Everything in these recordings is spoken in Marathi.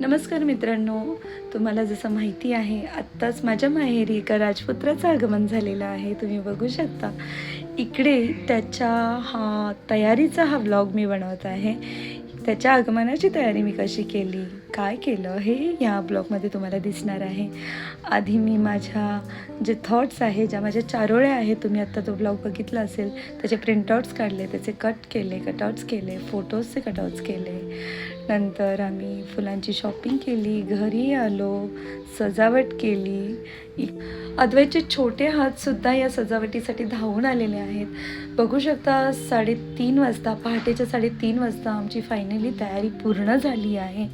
नमस्कार मित्रांनो. तुम्हाला जसं माहिती आहे आत्ताच माझ्या माहेरी एका राजपुत्राचं आगमन झालेलं आहे. तुम्ही बघू शकता. इकडे त्याच्या हा तयारीचा हा व्लॉग मी बनवत आहे. त्याच्या आगमनाची तयारी मी कशी केली? काय केलं हे या ब्लॉगमध्ये तुम्हाला दिसणार आहे. आधी मी माझ्या जे थॉट्स आहे ज्या माझ्या चारोळ्या आहेत तुम्ही आत्ता तो ब्लॉग बघितला असेल त्याचे प्रिंटआउट्स काढले त्याचे कट केले कटआउट्स केले फोटोजचे कटआउट्स केले. नंतर आम्ही फुलांची शॉपिंग केली घरी आलो सजावट केली. अद्वैचे अद्वैतचे छोटे हातसुद्धा या सजावटीसाठी धावून आलेले आहेत. बघू शकता साडेतीन वाजता पहाटेच्या साडेतीन वाजता आमची फायनली तयारी पूर्ण झाली आहे.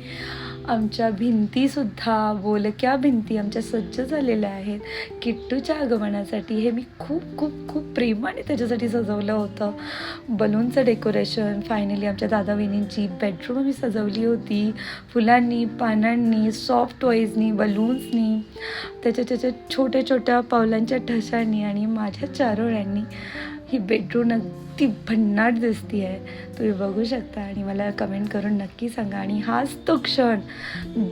आमच्या भिंतीसुद्धा बोलक्या भिंती आमच्या सज्ज झालेल्या आहेत. किट्टूच्या आगमनासाठी हे मी खूप खूप खूप प्रेमाने त्याच्यासाठी सजवलं होतं. बलूनचं डेकोरेशन फायनली आमच्या दादा वहिनींची बेडरूम मी सजवली होती. फुलांनी पानांनी सॉफ्ट टॉईजनी बलून्सनी त्याच्या त्याच्या छोट्या छोट्या पावलांच्या ठशांनी आणि माझ्या चारोळ्यांनी. ही बेडरूम अगदी भन्नाट दिसती आहे. तुम्ही बघू शकता आणि मला कमेंट करून नक्की सांगा. आणि हाच तो क्षण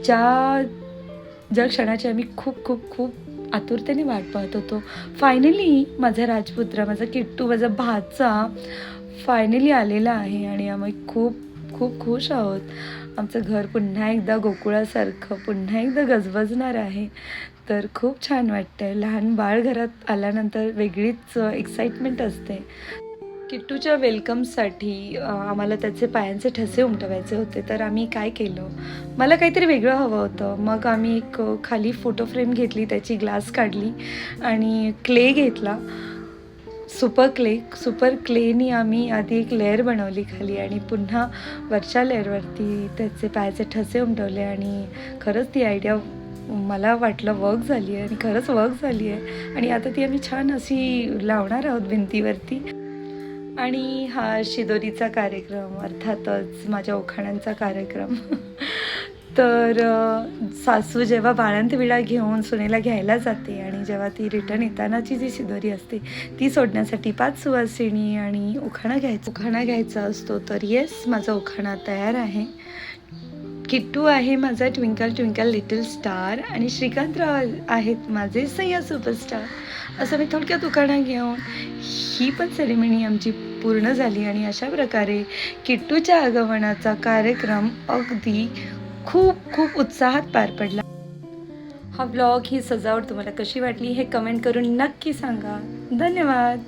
ज्या ज्या क्षणाची आम्ही खूप खूप खूप आतुरतेने वाट पाहत होतो. फायनली माझा राजपुत्र माझा किट्टू माझा भाचा फायनली आलेला आहे आणि आम्ही खूप खूप खुश आहोत. आमचं घर पुन्हा एकदा गोकुळासारखं पुन्हा एकदा गजबजणार आहे. तर खूप छान वाटतंय. लहान बाळ घरात आल्यानंतर वेगळीच एक्साइटमेंट असते. किट्टूच्या वेलकमसाठी आम्हाला त्याचे पायांचे ठसे उमटवायचे होते. तर आम्ही काय केलं? मला काहीतरी वेगळं हवं होतं. मग आम्ही एक खाली फोटो फ्रेम घेतली त्याची ग्लास काढली आणि क्ले घेतला. सुपर क्ले सुपर क्लेनी आम्ही आधी एक लेअर बनवली खाली आणि पुन्हा वरच्या लेअरवरती त्याचे पायाचे ठसे उमटवले आणि खरंच ती आयडिया मला वाटलं वर्क झाली आहे आणि खरंच वर्क झाली आहे आणि आता ती आम्ही छान अशी लावणार आहोत भिंतीवरती. आणि हा शिदोरीचा कार्यक्रम अर्थातच माझ्या ओखाण्यांचा कार्यक्रम. तर सासू जेव्हा बाळंतविडा घेऊन सुनेला घ्यायला जाते आणि जेव्हा ती रिटर्न येतानाची जी शिदोरी असते ती सोडण्यासाठी पाच सुवासिनी आणि उखाणा घ्यायचा उखाणा घ्यायचा असतो. तर येस माझा उखाणा तयार आहे. किट्टू आहे माझा ट्विंकल ट्विंकल लिटिल स्टार आणि श्रीकांतराव आहेत माझे सय्या सुपरस्टार. असं मी थोडक्यात उखाणा घेऊन ही पण सेरेमनी आमची पूर्ण झाली आणि अशा प्रकारे किट्टूच्या आगमनाचा कार्यक्रम अगदी खूप खूप उत्साहात पार पडला. हा ब्लॉग ही सजावट तुम्हाला कशी वाटली हे कमेंट करून नक्की सांगा. धन्यवाद.